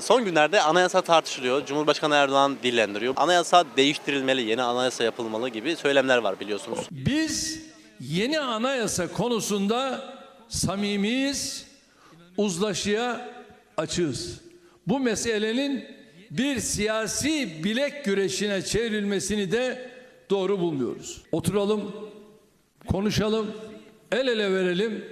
Son günlerde anayasa tartışılıyor. Cumhurbaşkanı Erdoğan dillendiriyor. Anayasa değiştirilmeli, yeni anayasa yapılmalı gibi söylemler var biliyorsunuz. Biz yeni anayasa konusunda samimiyiz, uzlaşıya açığız. Bu meselenin bir siyasi bilek güreşine çevrilmesini de doğru bulmuyoruz. Oturalım, konuşalım, el ele verelim.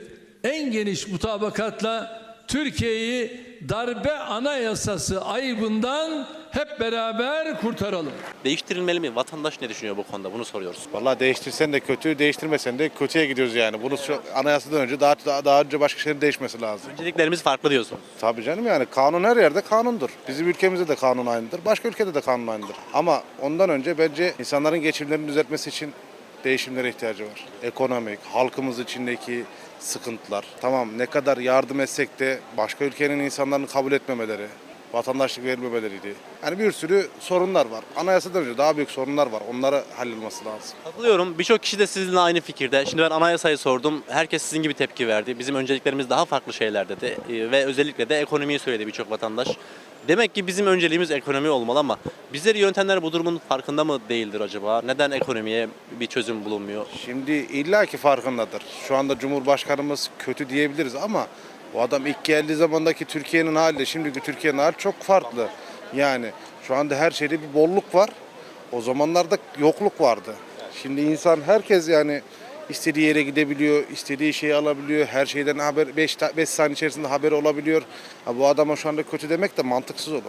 En geniş mutabakatla Türkiye'yi darbe anayasası ayıbından hep beraber kurtaralım. Değiştirilmeli mi? Vatandaş ne düşünüyor bu konuda? Bunu soruyoruz. Vallahi değiştirsen de kötü, değiştirmesen de kötüye gidiyoruz yani. Bunu şu anayasadan önce daha, daha, daha önce başka şeylerin değişmesi lazım. Önceliklerimiz farklı diyorsunuz. Tabii canım yani kanun her yerde kanundur. Bizim ülkemizde de kanun aynıdır. Başka ülkede de kanun aynıdır. Ama ondan önce bence insanların geçimlerini düzeltmesi için değişimlere ihtiyacı var. Ekonomik, halkımız içindeki sıkıntılar. Tamam ne kadar yardım etsek de başka ülkenin insanlarını kabul etmemeleri, vatandaşlık vermemeleriydi. Yani bir sürü sorunlar var. Anayasadan önce daha büyük sorunlar var. Onlara hallolması lazım. Katılıyorum. Birçok kişi de sizinle aynı fikirde. Şimdi ben anayasayı sordum. Herkes sizin gibi tepki verdi. Bizim önceliklerimiz daha farklı şeyler dedi. Ee, Ve özellikle de ekonomiyi söyledi birçok vatandaş. Demek ki bizim önceliğimiz ekonomi olmalı ama bizleri yöntemler bu durumun farkında mı değildir acaba? Neden ekonomiye bir çözüm bulunmuyor? Şimdi illaki farkındadır. Şu anda Cumhurbaşkanımız kötü diyebiliriz ama o adam ilk geldiği zamandaki Türkiye'nin hali şimdiki Türkiye'nin hali çok farklı. Yani şu anda her şeyde bir bolluk var. O zamanlarda yokluk vardı. Şimdi insan herkes yani istediği yere gidebiliyor, istediği şeyi alabiliyor. Her şeyden haber 5 5 saniye içerisinde haberi olabiliyor. Ha, bu adama şu anda kötü demek de mantıksız olur.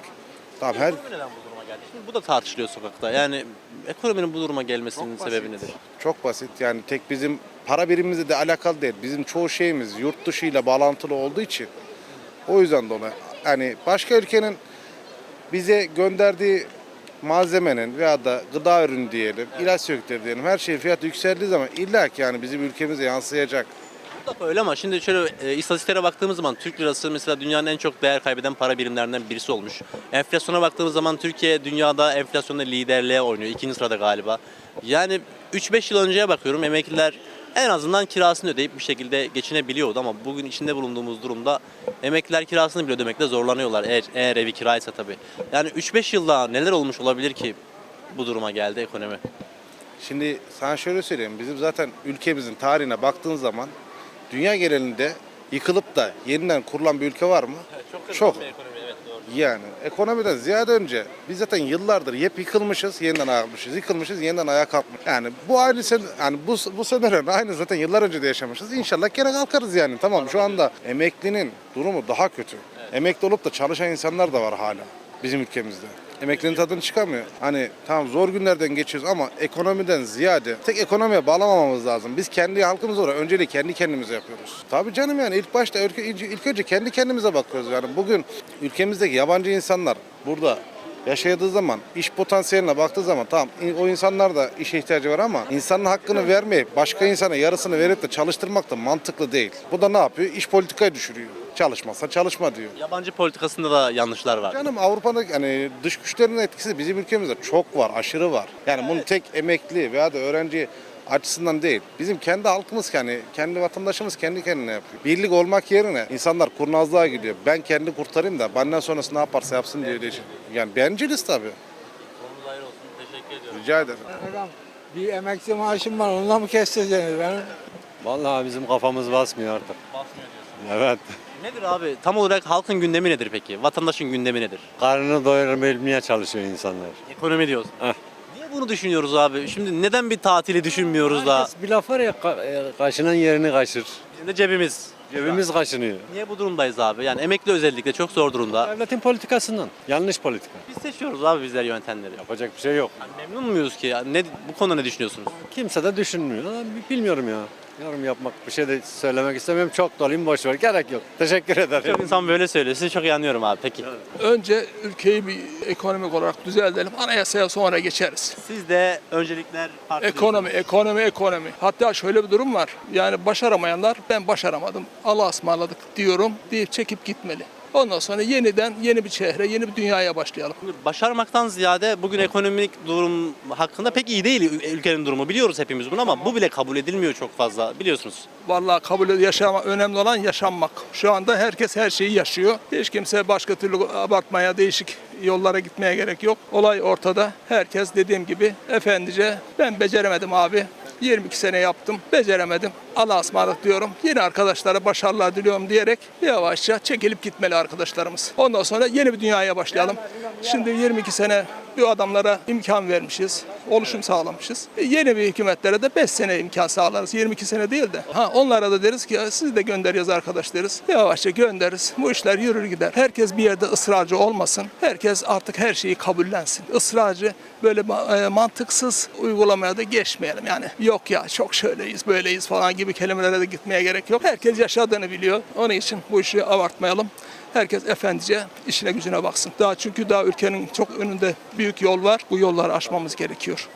Tamam her Ekonomi neden bu duruma geldi? Şimdi bu da tartışılıyor sokakta. Yani ekonominin bu duruma gelmesinin sebebi nedir? Çok basit yani tek bizim para birimimizle de alakalı değil. Bizim çoğu şeyimiz yurt dışıyla bağlantılı olduğu için o yüzden dolayı. Yani başka ülkenin bize gönderdiği malzemenin veya da gıda ürünü diyelim, ilaç sökleri diyelim her şeyin fiyatı yükseldiği zaman illa ki yani bizim ülkemize yansıyacak. Öyle ama şimdi şöyle e, istatistiklere baktığımız zaman Türk lirası mesela dünyanın en çok değer kaybeden para birimlerinden birisi olmuş. Enflasyona baktığımız zaman Türkiye dünyada enflasyonda liderliğe oynuyor. ikinci sırada galiba. Yani 3-5 yıl önceye bakıyorum emekliler en azından kirasını ödeyip bir şekilde geçinebiliyordu ama bugün içinde bulunduğumuz durumda emekliler kirasını bile ödemekte zorlanıyorlar eğer, eğer evi kiraysa tabii. Yani 3-5 yılda neler olmuş olabilir ki bu duruma geldi ekonomi? Şimdi sana şöyle söyleyeyim bizim zaten ülkemizin tarihine baktığın zaman dünya genelinde yıkılıp da yeniden kurulan bir ülke var mı? Çok. Yani ekonomiden ziyade önce biz zaten yıllardır hep yıkılmışız, yeniden ayağa yıkılmışız, yeniden ayağa kalkmışız. Yani bu aynı sen yani bu bu senaryo aynı zaten yıllar önce de yaşamışız. İnşallah gene kalkarız yani. Tamam şu anda emeklinin durumu daha kötü. Emekli olup da çalışan insanlar da var hala bizim ülkemizde. Emeklinin tadını çıkamıyor. Hani tamam zor günlerden geçiyoruz ama ekonomiden ziyade tek ekonomiye bağlamamamız lazım. Biz kendi halkımız olarak önceliği kendi kendimize yapıyoruz. Tabii canım yani ilk başta ilk, önce kendi kendimize bakıyoruz yani. Bugün ülkemizdeki yabancı insanlar burada yaşadığı zaman iş potansiyeline baktığı zaman tamam o insanlar da işe ihtiyacı var ama insanın hakkını vermeyip başka insana yarısını verip de çalıştırmak da mantıklı değil. Bu da ne yapıyor? İş politikayı düşürüyor. Çalışmazsa çalışma diyor. Yabancı politikasında da yanlışlar var. Canım Avrupa'da hani dış güçlerin etkisi bizim ülkemizde çok var, aşırı var. Yani bunu tek emekli veya da öğrenci açısından değil. Bizim kendi halkımız yani kendi vatandaşımız kendi kendine yapıyor. Birlik olmak yerine insanlar kurnazlığa gidiyor. Ben kendi kurtarayım da benden sonrası ne yaparsa yapsın diye için. Yani benciliz tabii. Rica ederim. Hocam bir emekli maaşım var ondan mı kestireceksiniz benim? Vallahi bizim kafamız basmıyor artık. Evet. Nedir abi? Tam olarak halkın gündemi nedir peki? Vatandaşın gündemi nedir? Karnını doyurabilmeye çalışıyor insanlar. Ekonomi diyoruz. Heh. Niye bunu düşünüyoruz abi? Şimdi neden bir tatili düşünmüyoruz da? Herkes bir laf var ya ka- e, kaşınan yerini kaşır. Bizim de cebimiz. Cebimiz kaşınıyor. Niye bu durumdayız abi? Yani emekli özellikle çok zor durumda. Devletin politikasından. Yanlış politika. Biz seçiyoruz abi bizler yöntemleri. Yapacak bir şey yok. Yani memnun muyuz ki? Yani ne, bu konuda ne düşünüyorsunuz? Kimse de düşünmüyor. Bilmiyorum ya. Yorum yapmak, bir şey de söylemek istemiyorum. Çok doluyum, boş ver. Gerek yok. Teşekkür ederim. Çok insan böyle söylüyor. Sizi çok iyi anlıyorum abi. Peki. Önce ülkeyi bir ekonomik olarak düzeltelim. Anayasaya sonra geçeriz. Siz de öncelikler farklı Ekonomi, ekonomi, ekonomi. Hatta şöyle bir durum var. Yani başaramayanlar ben başaramadım. Allah'a ısmarladık diyorum deyip çekip gitmeli. Ondan sonra yeniden yeni bir şehre, yeni bir dünyaya başlayalım. Başarmaktan ziyade bugün ekonomik durum hakkında pek iyi değil ülkenin durumu. Biliyoruz hepimiz bunu ama bu bile kabul edilmiyor çok fazla biliyorsunuz. Vallahi kabul yaşama önemli olan yaşanmak. Şu anda herkes her şeyi yaşıyor. Hiç kimse başka türlü abartmaya, değişik yollara gitmeye gerek yok. Olay ortada. Herkes dediğim gibi efendice ben beceremedim abi. 22 sene yaptım, beceremedim. Allah'a ısmarladık diyorum. Yeni arkadaşlara başarılar diliyorum diyerek yavaşça çekilip gitmeli arkadaşlarımız. Ondan sonra yeni bir dünyaya başlayalım. Şimdi 22 sene bu adamlara imkan vermişiz, oluşum sağlamışız. E, yeni bir hükümetlere de 5 sene imkan sağlarız, 22 sene değil de. Ha onlara da deriz ki siz de gönderiyoruz arkadaş deriz. Yavaşça göndeririz. Bu işler yürür gider. Herkes bir yerde ısrarcı olmasın. Herkes artık her şeyi kabullensin. Israrcı böyle e, mantıksız uygulamaya da geçmeyelim. Yani yok ya çok şöyleyiz, böyleyiz falan gibi kelimelere de gitmeye gerek yok. Herkes yaşadığını biliyor. Onun için bu işi abartmayalım. Herkes efendice işine gücüne baksın. Daha çünkü daha ülkenin çok önünde büyük yol var. Bu yolları aşmamız gerekiyor.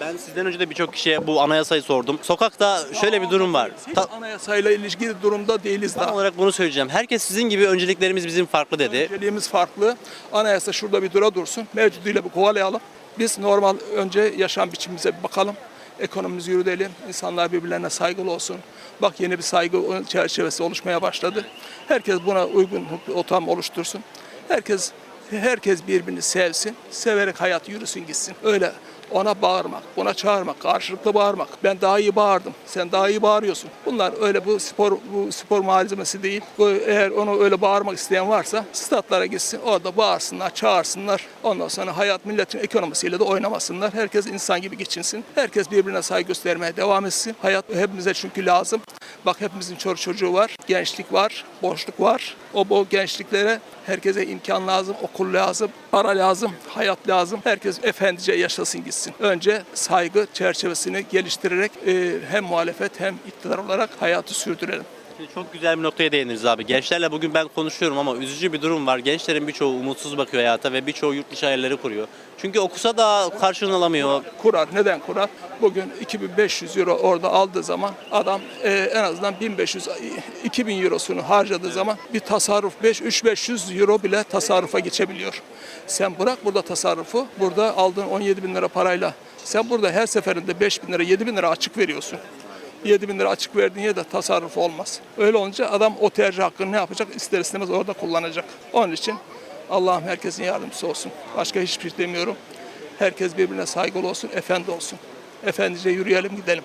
Ben sizden önce de birçok kişiye bu anayasayı sordum. Sokakta şöyle bir durum var. Hiç Ta- anayasayla ilişkili durumda değiliz tam daha. olarak bunu söyleyeceğim. Herkes sizin gibi önceliklerimiz bizim farklı dedi. Önceliğimiz farklı. Anayasa şurada bir dura dursun. Mevcuduyla bir kovalayalım. Biz normal önce yaşam biçimimize bir bakalım. Ekonomimizi yürütelim. İnsanlar birbirlerine saygılı olsun. Bak yeni bir saygı çerçevesi oluşmaya başladı. Herkes buna uygun ortam oluştursun. Herkes herkes birbirini sevsin. Severek hayat yürüsün gitsin. Öyle ona bağırmak, buna çağırmak, karşılıklı bağırmak. Ben daha iyi bağırdım, sen daha iyi bağırıyorsun. Bunlar öyle bu spor bu spor malzemesi değil. Bu, eğer onu öyle bağırmak isteyen varsa statlara gitsin, orada bağırsınlar, çağırsınlar. Ondan sonra hayat milletin ekonomisiyle de oynamasınlar. Herkes insan gibi geçinsin. Herkes birbirine saygı göstermeye devam etsin. Hayat hepimize çünkü lazım. Bak hepimizin çocuk çocuğu var, gençlik var, boşluk var. O bu gençliklere herkese imkan lazım, okul lazım, para lazım, hayat lazım. Herkes efendice yaşasın gitsin. Önce saygı çerçevesini geliştirerek e, hem muhalefet hem iktidar olarak hayatı sürdürelim. Şimdi Çok güzel bir noktaya değindiniz abi. Gençlerle bugün ben konuşuyorum ama üzücü bir durum var. Gençlerin birçoğu umutsuz bakıyor hayata ve birçoğu yurt dışı hayalleri kuruyor. Çünkü okusa da karşılığını alamıyor. Kurar. Neden kurar? Bugün 2500 euro orada aldığı zaman adam e, en azından 1500 2000 eurosunu harcadığı zaman bir tasarruf 5 3500 euro bile tasarrufa geçebiliyor. Sen bırak burada tasarrufu. Burada aldığın 17 bin lira parayla sen burada her seferinde 5 bin lira 7 bin lira açık veriyorsun. 7 bin lira açık verdiğin yerde tasarruf olmaz. Öyle olunca adam o tercih hakkını ne yapacak? İster istemez orada kullanacak. Onun için Allah'ım herkesin yardımcısı olsun. Başka hiçbir şey demiyorum. Herkes birbirine saygılı olsun, efendi olsun. Efendice yürüyelim gidelim.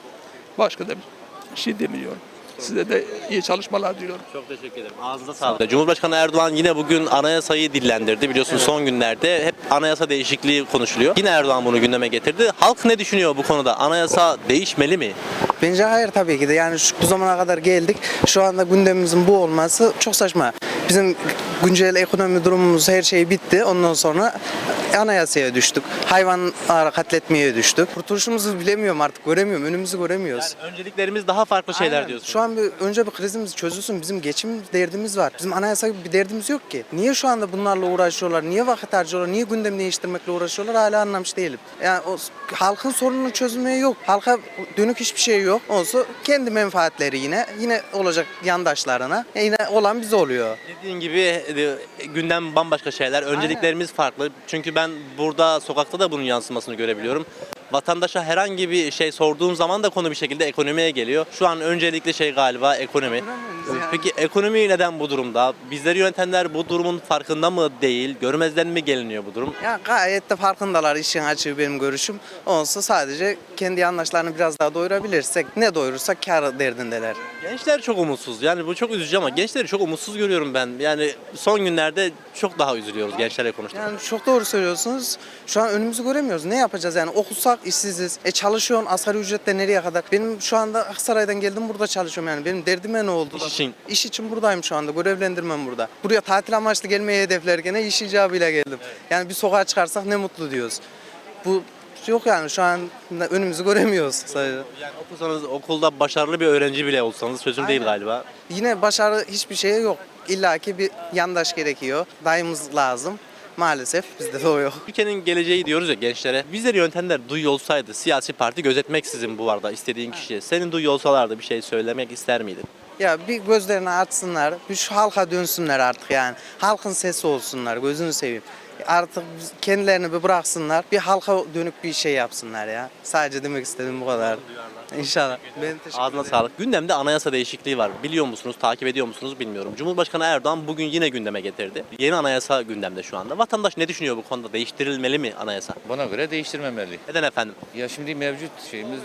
Başka da bir şey demiyorum. Size de iyi çalışmalar diliyorum. Çok teşekkür ederim. Ağzınıza sağlık. Cumhurbaşkanı Erdoğan yine bugün anayasayı dillendirdi. Biliyorsunuz son günlerde hep anayasa değişikliği konuşuluyor. Yine Erdoğan bunu gündeme getirdi. Halk ne düşünüyor bu konuda? Anayasa değişmeli mi? Bence hayır tabii ki de. Yani şu, bu zamana kadar geldik. Şu anda gündemimizin bu olması çok saçma. Bizim güncel ekonomi durumumuz her şey bitti. Ondan sonra anayasaya düştük. Hayvanları katletmeye düştük. Kurtuluşumuzu bilemiyorum artık. Göremiyorum. Önümüzü göremiyoruz. Önceliklerimiz daha farklı şeyler Aynen. Şu an bir, önce bir krizimiz çözülsün. Bizim geçim derdimiz var. Bizim anayasa gibi bir derdimiz yok ki. Niye şu anda bunlarla uğraşıyorlar? Niye vakit harcıyorlar? Niye gündem değiştirmekle uğraşıyorlar? Hala anlamış değilim. Yani o, halkın sorununu çözmeye yok. Halka dönük hiçbir şey yok. Olsa kendi menfaatleri yine. Yine olacak yandaşlarına. Yine olan bize oluyor. Dediğin gibi e, gündem bambaşka şeyler. Önceliklerimiz farklı. Çünkü ben burada sokakta da bunun yansımasını görebiliyorum. Vatandaşa herhangi bir şey sorduğum zaman da konu bir şekilde ekonomiye geliyor. Şu an öncelikli şey galiba ekonomi. Peki ekonomi neden bu durumda? Bizleri yönetenler bu durumun farkında mı değil? Görmezden mi geliniyor bu durum? Ya gayet de farkındalar işin açığı benim görüşüm. Olsa sadece kendi yandaşlarını biraz daha doyurabilirsek ne doyurursak kar derdindeler. Gençler çok umutsuz. Yani bu çok üzücü ama gençleri çok umutsuz görüyorum ben. Yani son günlerde çok daha üzülüyoruz gençlerle konuştuğumuzda. Yani çok doğru söylüyorsunuz. Şu an önümüzü göremiyoruz. Ne yapacağız yani? Okusak işsiziz. E çalışıyorsun asgari ücretle nereye kadar? Benim şu anda Aksaray'dan geldim burada çalışıyorum yani. Benim derdime ne oldu? İş için. İş için buradayım şu anda. Görevlendirmem burada. Buraya tatil amaçlı gelmeyi hedeflerken iş icabıyla geldim. Yani bir sokağa çıkarsak ne mutlu diyoruz. Bu yok yani şu an önümüzü göremiyoruz sadece. Yani okusanız okulda başarılı bir öğrenci bile olsanız değil Aynen. galiba. Yine başarı hiçbir şeye yok. İlla ki bir yandaş gerekiyor. Dayımız lazım. Maalesef bizde de o yok. Ülkenin geleceği diyoruz ya gençlere. Bizleri yöntemler duyuyor olsaydı siyasi parti gözetmeksizin bu arada istediğin kişiye. Senin duyuyor olsalardı bir şey söylemek ister miydin? Ya bir gözlerini açsınlar, bir şu halka dönsünler artık yani. Halkın sesi olsunlar, gözünü seveyim. Artık kendilerini bir bıraksınlar, bir halka dönük bir şey yapsınlar ya. Sadece demek istediğim bu kadar. İnşallah. Ben teşekkür Ağzına ederim. sağlık. Gündemde anayasa değişikliği var. Biliyor musunuz, takip ediyor musunuz bilmiyorum. Cumhurbaşkanı Erdoğan bugün yine gündeme getirdi. Yeni anayasa gündemde şu anda. Vatandaş ne düşünüyor bu konuda? Değiştirilmeli mi anayasa? Bana göre değiştirmemeli. Neden efendim? Ya şimdi mevcut şeyimiz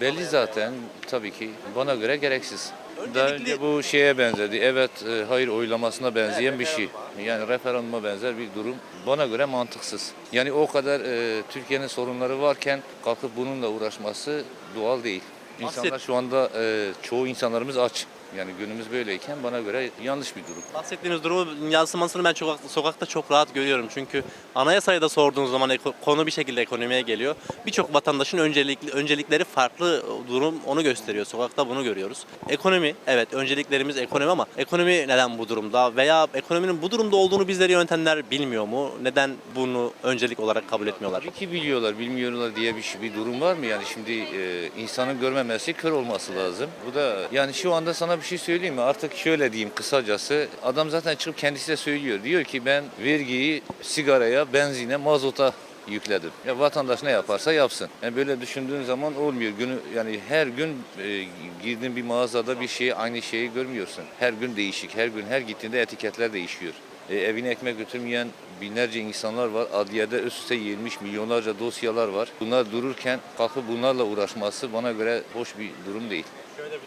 belli zaten tabii ki bana göre gereksiz. Daha önce bu şeye benzedi. Evet, e, hayır oylamasına benzeyen bir şey. Yani referanduma benzer bir durum. Bana göre mantıksız. Yani o kadar e, Türkiye'nin sorunları varken kalkıp bununla uğraşması doğal değil. İnsanlar şu anda e, çoğu insanlarımız aç. Yani günümüz böyleyken bana göre yanlış bir durum. Bahsettiğiniz durumu yansımasını ben çok, sokakta çok rahat görüyorum. Çünkü anayasayı da sorduğunuz zaman konu bir şekilde ekonomiye geliyor. Birçok vatandaşın öncelikli, öncelikleri farklı durum onu gösteriyor. Sokakta bunu görüyoruz. Ekonomi, evet önceliklerimiz ekonomi ama ekonomi neden bu durumda? Veya ekonominin bu durumda olduğunu bizleri yönetenler bilmiyor mu? Neden bunu öncelik olarak kabul etmiyorlar? Tabii ki biliyorlar, bilmiyorlar diye bir, şey- bir durum var mı? Yani şimdi e, insanın görmemesi kör olması lazım. Bu da yani şu anda sana bir şey söyleyeyim mi? Artık şöyle diyeyim kısacası. Adam zaten çıkıp kendisi de söylüyor. Diyor ki ben vergiyi sigaraya, benzine, mazota yükledim. Ya vatandaş ne yaparsa yapsın. Yani böyle düşündüğün zaman olmuyor. Günü yani her gün e, girdiğin bir mağazada bir şeyi aynı şeyi görmüyorsun. Her gün değişik. Her gün her gittiğinde etiketler değişiyor. E, evine ekmek götürmeyen binlerce insanlar var. Adliyede üst üste yığılmış milyonlarca dosyalar var. Bunlar dururken kalkıp bunlarla uğraşması bana göre hoş bir durum değil.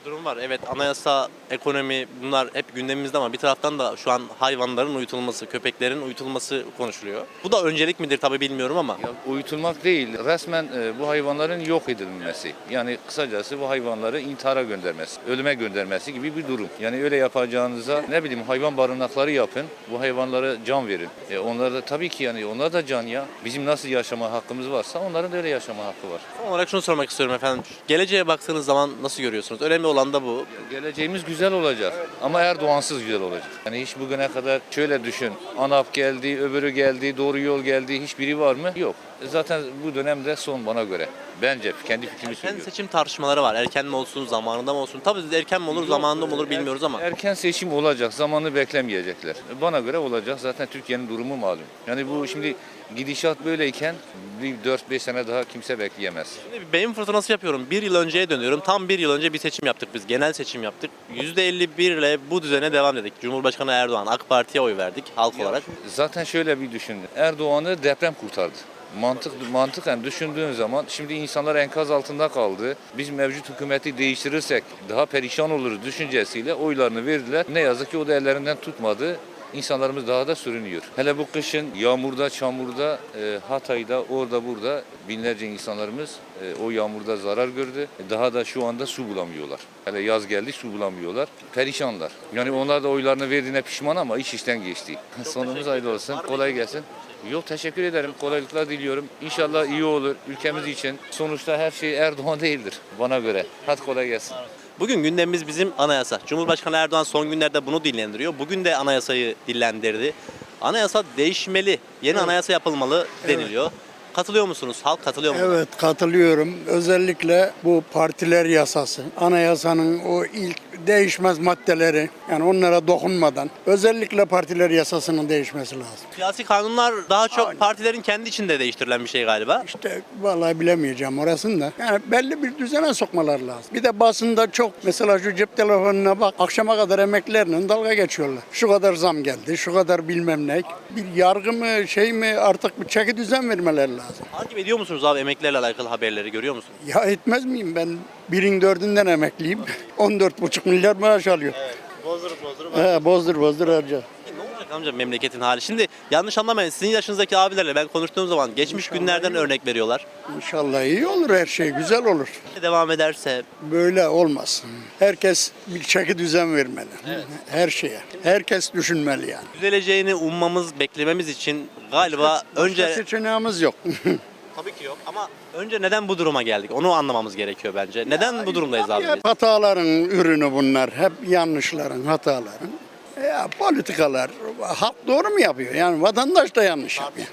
Durum var. Evet anayasa, ekonomi bunlar hep gündemimizde ama bir taraftan da şu an hayvanların uyutulması, köpeklerin uyutulması konuşuluyor. Bu da öncelik midir tabii bilmiyorum ama. Ya uyutulmak değil, resmen e, bu hayvanların yok edilmesi. Yani kısacası bu hayvanları intihara göndermesi, ölüme göndermesi gibi bir durum. Yani öyle yapacağınıza ne bileyim hayvan barınakları yapın, bu hayvanlara can verin. E onlar da tabii ki yani onlar da can ya. Bizim nasıl yaşama hakkımız varsa onların da öyle yaşama hakkı var. Son olarak şunu sormak istiyorum efendim. Geleceğe baktığınız zaman nasıl görüyorsunuz? Önemli olan da bu. Geleceğimiz güzel olacak ama Erdoğansız güzel olacak. Yani hiç bugüne kadar şöyle düşün. ANAP geldi, öbürü geldi, doğru yol geldi. Hiçbiri var mı? Yok. E Zaten bu dönemde son bana göre. Bence kendi fikrimi Erken söylüyorum. seçim tartışmaları var. Erken mi olsun, zamanında mı olsun? Tabii erken mi olur, zamanında mı olur bilmiyoruz ama. Erken seçim olacak, zamanı beklemeyecekler. Bana göre olacak. Zaten Türkiye'nin durumu malum. Yani bu şimdi gidişat böyleyken bir 4-5 sene daha kimse bekleyemez. Şimdi bir beyin fırtınası yapıyorum. Bir yıl önceye dönüyorum. Tam bir yıl önce bir seçim yaptık biz. Genel seçim yaptık. %51 ile bu düzene devam dedik. Cumhurbaşkanı Erdoğan, AK Parti'ye oy verdik halk olarak. Zaten şöyle bir düşün. Erdoğan'ı deprem kurtardı. Mantık mantıken düşündüğün zaman şimdi insanlar enkaz altında kaldı. Biz mevcut hükümeti değiştirirsek daha perişan oluruz düşüncesiyle oylarını verdiler. Ne yazık ki o da ellerinden tutmadı. İnsanlarımız daha da sürünüyor. Hele bu kışın yağmurda, çamurda, e, Hatay'da, orada burada binlerce insanlarımız e, o yağmurda zarar gördü. Daha da şu anda su bulamıyorlar. Hele yaz geldi su bulamıyorlar. Perişanlar. Yani onlar da oylarını verdiğine pişman ama iş işten geçti. Sonumuz hayırlı olsun. Kolay gelsin. Yok teşekkür ederim. Kolaylıklar diliyorum. İnşallah iyi olur ülkemiz için. Sonuçta her şey Erdoğan değildir bana göre. Hadi kolay gelsin. Bugün gündemimiz bizim anayasa. Cumhurbaşkanı Erdoğan son günlerde bunu dillendiriyor. Bugün de anayasayı dillendirdi. Anayasa değişmeli, yeni anayasa yapılmalı deniliyor. Katılıyor musunuz? Halk katılıyor mu? Evet katılıyorum. Özellikle bu partiler yasası, anayasanın o ilk değişmez maddeleri yani onlara dokunmadan özellikle partiler yasasının değişmesi lazım. Siyasi kanunlar daha çok partilerin kendi içinde değiştirilen bir şey galiba. İşte vallahi bilemeyeceğim orasını da. Yani belli bir düzene sokmalar lazım. Bir de basında çok mesela şu cep telefonuna bak akşama kadar emeklerinin dalga geçiyorlar. Şu kadar zam geldi, şu kadar bilmem ne. Bir yargı mı şey mi artık bir çeki düzen vermeleri lazım. Takip ediyor musunuz abi emeklilerle alakalı haberleri görüyor musunuz? Ya etmez miyim ben birin dördünden emekliyim. 14,5 milyar maaş alıyorum. Bozdurup bozdurup. He, bozdur bozdur harca. Olacak amca memleketin hali? Şimdi yanlış anlamayın sizin yaşınızdaki abilerle ben konuştuğum zaman geçmiş günlerden örnek veriyorlar. İnşallah iyi olur her şey güzel olur. Devam ederse Böyle olmaz. Herkes bir çeki düzen vermeli. Her şeye. Herkes düşünmeli yani. düzeleceğini ummamız, beklememiz için galiba Başka önce seçeneğimiz yok. tabii ki yok ama önce neden bu duruma geldik? Onu anlamamız gerekiyor bence. Neden bu durumdayız abi? Hep hataların ürünü bunlar. Hep yanlışların, hataların. Ya politikalar, halk doğru mu yapıyor? Yani vatandaş da yanlış yapıyor.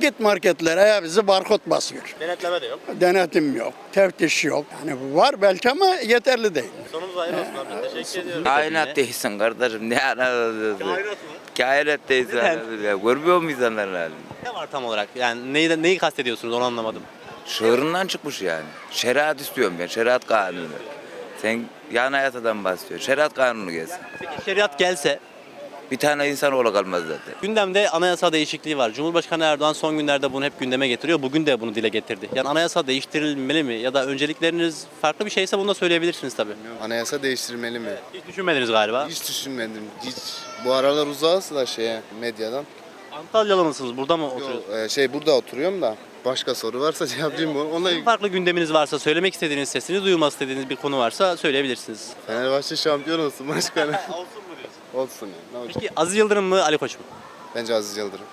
Git marketlere ya bizi barkod basıyor. Denetleme de yok. Denetim yok, teftiş yok. Yani var belki ama yeterli değil. Sonumuz hayır olsun abi. Teşekkür ediyorum. Kainat değilsin kardeşim. Ne anladın? Kainat mı? Kainat değilsin. Ya, Görmüyor insanların halini? Ne var tam olarak? Yani neyi, neyi kastediyorsunuz onu anlamadım. Şığırından çıkmış yani. Şeriat istiyorum ben. Şeriat kanunu. Sen yan hayatadan bahsediyorsun. Şeriat kanunu gelsin. Peki şeriat gelse Bir tane insan ola kalmaz zaten. Gündemde anayasa değişikliği var. Cumhurbaşkanı Erdoğan son günlerde bunu hep gündeme getiriyor. Bugün de bunu dile getirdi. Yani anayasa değiştirilmeli mi? Ya da öncelikleriniz farklı bir şeyse bunu da söyleyebilirsiniz tabii. Anayasa değiştirmeli mi? Hiç düşünmediniz galiba. Hiç düşünmedim. Hiç. Bu aralar uzağız da şeye medyadan. Antalyalı mısınız? Burada mı oturuyorsunuz? Yo, e, şey burada oturuyorum da başka soru varsa cevaplayayım mı? Onunla ilgili. Farklı gündeminiz varsa, söylemek istediğiniz, sesini duyurmak istediğiniz bir konu varsa söyleyebilirsiniz. Fenerbahçe şampiyon olsun başkanım. Olsun yani. Ne olacak? Peki Aziz Yıldırım mı, Ali Koç mu? Bence Aziz Yıldırım.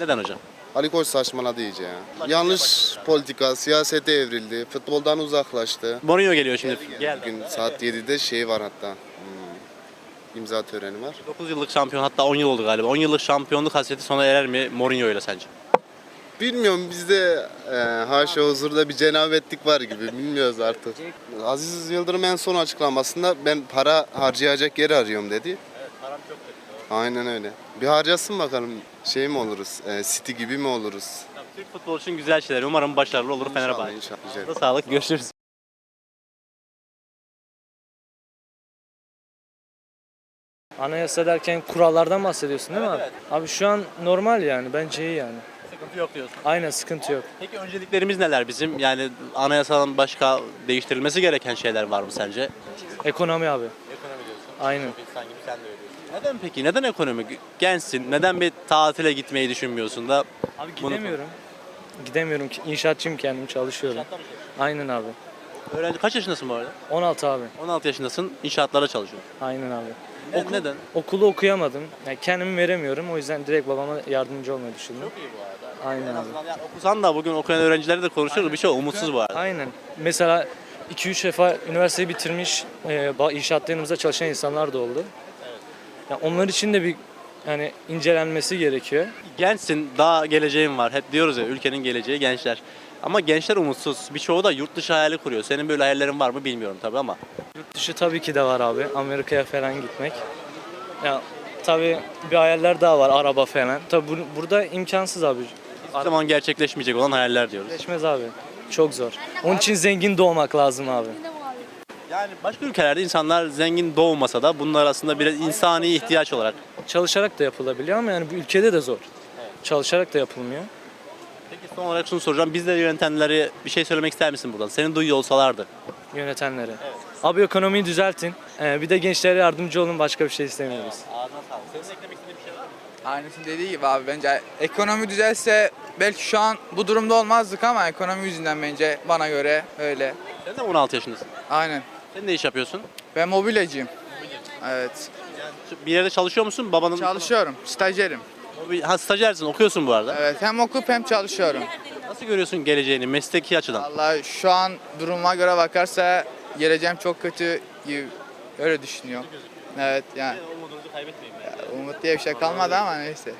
Neden hocam? Ali Koç saçmaladı iyice ya. Yanlış politika, siyasete evrildi. Futboldan uzaklaştı. Mourinho geliyor şimdi. Geldi. Bugün saat 7'de şey var hatta. Hmm, imza töreni var. 9 yıllık şampiyon hatta 10 yıl oldu galiba. 10 yıllık şampiyonluk hasreti sona erer mi Mourinho ile sence? Bilmiyorum bizde e, haşa huzurda bir cenabetlik var gibi bilmiyoruz artık. Aziz Yıldırım en son açıklamasında ben para harcayacak yer arıyorum dedi. Aynen öyle. Bir harcasın bakalım şey mi oluruz, e, City gibi mi oluruz? Türk futbolu için güzel şeyler. Umarım başarılı olur İnşallah, Fenerbahçe. inşallah. Güzel. Da sağlık. Görüşürüz. Anayasa derken kurallardan bahsediyorsun değil mi abi? Abi şu an normal yani bence iyi yani. Sıkıntı yok diyorsun. Aynen sıkıntı yok. Peki önceliklerimiz neler bizim? Yani anayasadan başka değiştirilmesi gereken şeyler var mı sence? Ekonomi abi. Ekonomi diyorsun. Aynen. İnsan gibi sen de öyle. Neden peki? Neden ekonomi? Gençsin. Neden bir tatile gitmeyi düşünmüyorsun da? Abi Bunu- gidemiyorum. Gidemiyorum ki inşaatçıyım kendim çalışıyorum. Aynen abi. Öğrenci kaç yaşındasın bu arada? 16 abi. 16 yaşındasın. İnşaatlara çalışıyorsun. Aynen abi. Okul neden? Okulu okuyamadım. Yani kendimi veremiyorum. O yüzden direkt babama yardımcı olmayı düşündüm. iyi bu arada. Aynen En abi. yani okusan da bugün okuyan öğrencilerle de konuşuyoruz. Bir şey umutsuz bu arada. Aynen. Mesela 2-3 defa üniversiteyi bitirmiş, e, ba- inşaatlarımızda çalışan insanlar da oldu. Yani onlar için de bir yani incelenmesi gerekiyor. Gençsin, daha geleceğin var. Hep diyoruz ya ülkenin geleceği gençler. Ama gençler umutsuz. Birçoğu da yurt dışı hayali kuruyor. Senin böyle hayallerin var mı bilmiyorum tabii ama. Yurt dışı tabii ki de var abi. Amerika'ya falan gitmek. Ya tabii bir hayaller daha var araba falan. Tabii bu- burada imkansız abi. Hiçbir zaman gerçekleşmeyecek olan hayaller diyoruz. Geçmez abi. Çok zor. Onun için zengin doğmak lazım abi. Yani başka ülkelerde insanlar zengin doğmasa da bunlar aslında bir insani ihtiyaç olarak. Çalışarak da yapılabiliyor ama yani bu ülkede de zor. Çalışarak da yapılmıyor. Peki son olarak şunu soracağım. Bizleri yönetenleri bir şey söylemek ister misin buradan? Seni duyuyor olsalardı. Yönetenlere. Abi ekonomiyi düzeltin. Ee, bir de gençlere yardımcı olun. Başka bir şey istemiyoruz. Ağzına sağlık. Senin eklemek istediğin bir şey var mı? Aynısını dediği gibi abi bence ekonomi düzelse belki şu an bu durumda olmazdık ama ekonomi yüzünden bence bana göre öyle. Sen de mi 16 yaşındasın? Aynen. Sen ne iş yapıyorsun? Ben mobilyacıyım. Evet. Bir yerde çalışıyor musun? Babanın... Çalışıyorum. Stajyerim. Mobil- Ha stajyersin, okuyorsun bu arada. Evet. Hem okup hem çalışıyorum. Nasıl görüyorsun geleceğini mesleki açıdan? Vallahi şu an duruma göre bakarsa geleceğim çok kötü gibi öyle düşünüyorum. Evet yani umut diye bir şey kalmadı ama neyse.